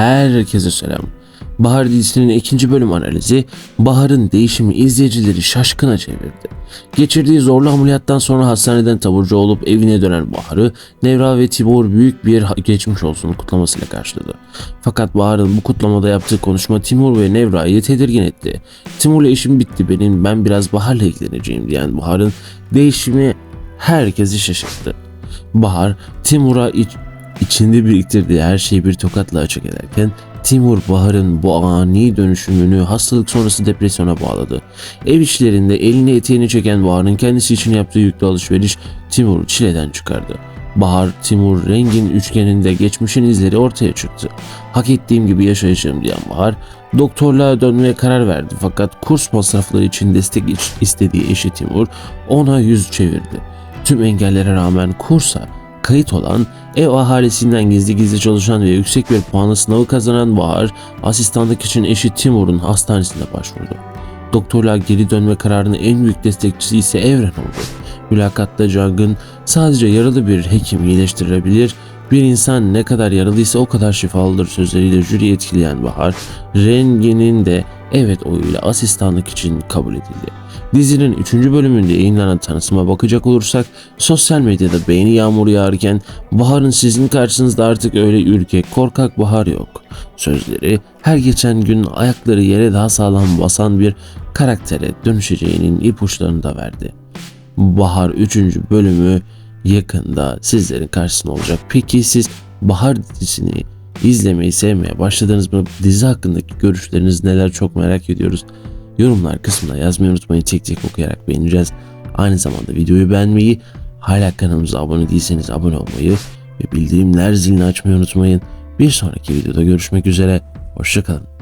Herkese selam. Bahar dizisinin ikinci bölüm analizi Bahar'ın değişimi izleyicileri şaşkına çevirdi. Geçirdiği zorlu ameliyattan sonra hastaneden taburcu olup evine dönen Bahar'ı Nevra ve Timur büyük bir geçmiş olsun kutlamasıyla karşıladı. Fakat Bahar'ın bu kutlamada yaptığı konuşma Timur ve Nevra'yı tedirgin etti. Timur'la işim bitti benim ben biraz Bahar'la ilgileneceğim diyen Bahar'ın değişimi herkesi şaşırttı. Bahar Timur'a iç, içinde biriktirdiği her şeyi bir tokatla açık ederken Timur Bahar'ın bu ani dönüşümünü hastalık sonrası depresyona bağladı. Ev işlerinde elini eteğini çeken Bahar'ın kendisi için yaptığı yüklü alışveriş Timur'u çileden çıkardı. Bahar, Timur, rengin üçgeninde geçmişin izleri ortaya çıktı. Hak ettiğim gibi yaşayacağım diyen Bahar, doktorluğa dönmeye karar verdi fakat kurs masrafları için destek istediği eşi Timur ona yüz çevirdi. Tüm engellere rağmen kursa kayıt olan, ev ahalisinden gizli gizli çalışan ve yüksek bir puanla sınavı kazanan Bahar, asistanlık için eşi Timur'un hastanesine başvurdu. Doktorluğa geri dönme kararının en büyük destekçisi ise Evren oldu. Mülakatta Jung'ın sadece yaralı bir hekim iyileştirebilir, bir insan ne kadar yaralıysa o kadar şifalıdır sözleriyle jüriyi etkileyen Bahar, Rengi'nin de evet oyuyla asistanlık için kabul edildi. Dizinin 3. bölümünde yayınlanan tanıtıma bakacak olursak sosyal medyada beğeni yağmuru yağarken Bahar'ın sizin karşınızda artık öyle ürkek, korkak Bahar yok. Sözleri her geçen gün ayakları yere daha sağlam basan bir karaktere dönüşeceğinin ipuçlarını da verdi. Bahar 3. bölümü yakında sizlerin karşısında olacak. Peki siz Bahar dizisini izlemeyi sevmeye başladınız mı? Dizi hakkındaki görüşleriniz neler çok merak ediyoruz. Yorumlar kısmına yazmayı unutmayın. Tek tek okuyarak beğeneceğiz. Aynı zamanda videoyu beğenmeyi, hala kanalımıza abone değilseniz abone olmayı ve bildirimler zilini açmayı unutmayın. Bir sonraki videoda görüşmek üzere. Hoşçakalın.